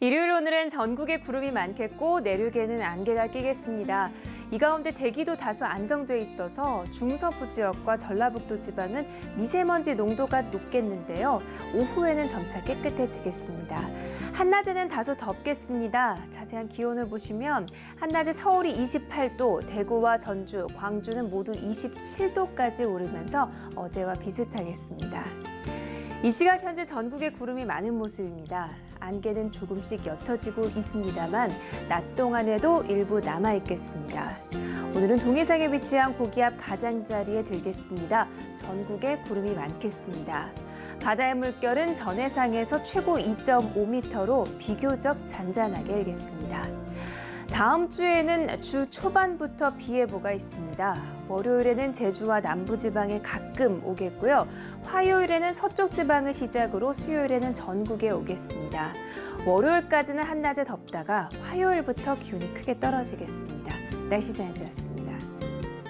일요일 오늘은 전국에 구름이 많겠고 내륙에는 안개가 끼겠습니다. 이 가운데 대기도 다소 안정돼 있어서 중서부 지역과 전라북도 지방은 미세먼지 농도가 높겠는데요. 오후에는 점차 깨끗해지겠습니다. 한낮에는 다소 덥겠습니다. 자세한 기온을 보시면 한낮에 서울이 28도, 대구와 전주, 광주는 모두 27도까지 오르면서 어제와 비슷하겠습니다. 이 시각 현재 전국에 구름이 많은 모습입니다. 안개는 조금씩 옅어지고 있습니다만 낮 동안에도 일부 남아 있겠습니다. 오늘은 동해상에 위치한 고기압 가장자리에 들겠습니다. 전국에 구름이 많겠습니다. 바다의 물결은 전해상에서 최고 2.5m로 비교적 잔잔하게 일겠습니다. 다음 주에는 주 초반부터 비 예보가 있습니다. 월요일에는 제주와 남부지방에 가끔 오겠고요. 화요일에는 서쪽 지방을 시작으로 수요일에는 전국에 오겠습니다. 월요일까지는 한낮에 덥다가 화요일부터 기온이 크게 떨어지겠습니다. 날씨 전해드렸습니다.